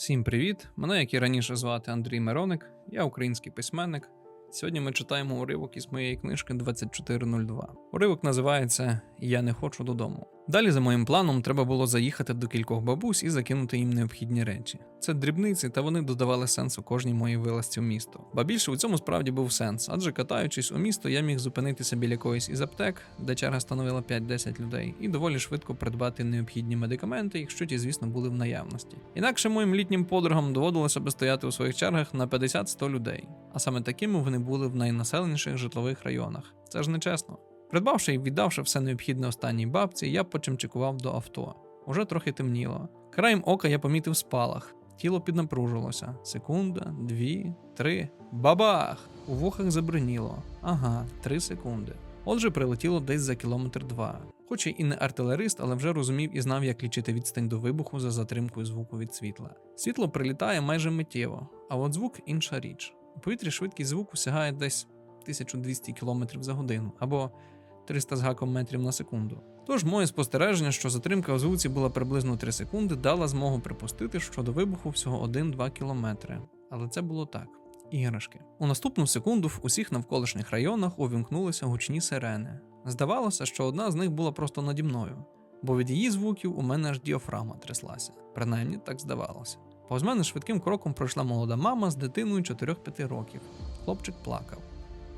Всім привіт! Мене, як і раніше, звати Андрій Мироник, я український письменник. Сьогодні ми читаємо уривок із моєї книжки 2402. Уривок називається Я не хочу додому. Далі, за моїм планом, треба було заїхати до кількох бабусь і закинути їм необхідні речі. Це дрібниці, та вони додавали сенсу кожній моїй вилазці в місто. Ба більше у цьому справді був сенс, адже катаючись у місто, я міг зупинитися біля якоїсь із аптек, де черга становила 5-10 людей, і доволі швидко придбати необхідні медикаменти, якщо ті, звісно, були в наявності. Інакше моїм літнім подругам доводилося би стояти у своїх чергах на 50-100 людей, а саме такими вони були в найнаселеніших житлових районах. Це ж нечесно. Придбавши і віддавши все необхідне останній бабці, я почимчикував до авто. Уже трохи темніло. Краєм ока я помітив спалах. Тіло піднапружилося. Секунда, дві, три. Бабах! У вухах забриніло. Ага, три секунди. Отже, прилетіло десь за кілометр два. Хоч і не артилерист, але вже розумів і знав, як лічити відстань до вибуху за затримкою звуку від світла. Світло прилітає майже миттєво, а от звук інша річ. У повітрі швидкість звуку сягає десь 1200 км за годину або 300 з гаком метрів на секунду. Тож моє спостереження, що затримка у звуці була приблизно 3 секунди, дала змогу припустити, що до вибуху всього 1-2 кілометри. Але це було так. Іграшки. У наступну секунду в усіх навколишніх районах увімкнулися гучні сирени. Здавалося, що одна з них була просто наді мною, бо від її звуків у мене аж діафрагма тряслася. Принаймні так здавалося. Повз мене швидким кроком пройшла молода мама з дитиною 4-5 років. Хлопчик плакав.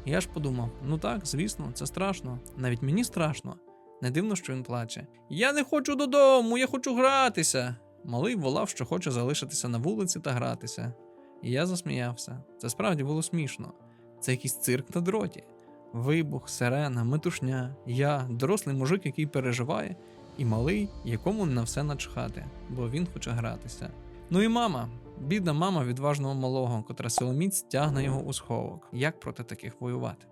Я ж подумав: ну так, звісно, це страшно. Навіть мені страшно. Не дивно, що він плаче. Я не хочу додому, я хочу гратися. Малий волав, що хоче залишитися на вулиці та гратися. І я засміявся. Це справді було смішно. Це якийсь цирк на дроті. Вибух, сирена, метушня, я, дорослий мужик, який переживає, і малий, якому на все начхати, бо він хоче гратися. Ну і мама, бідна мама відважного малого, котра силоміць тягне його у сховок. Як проти таких воювати?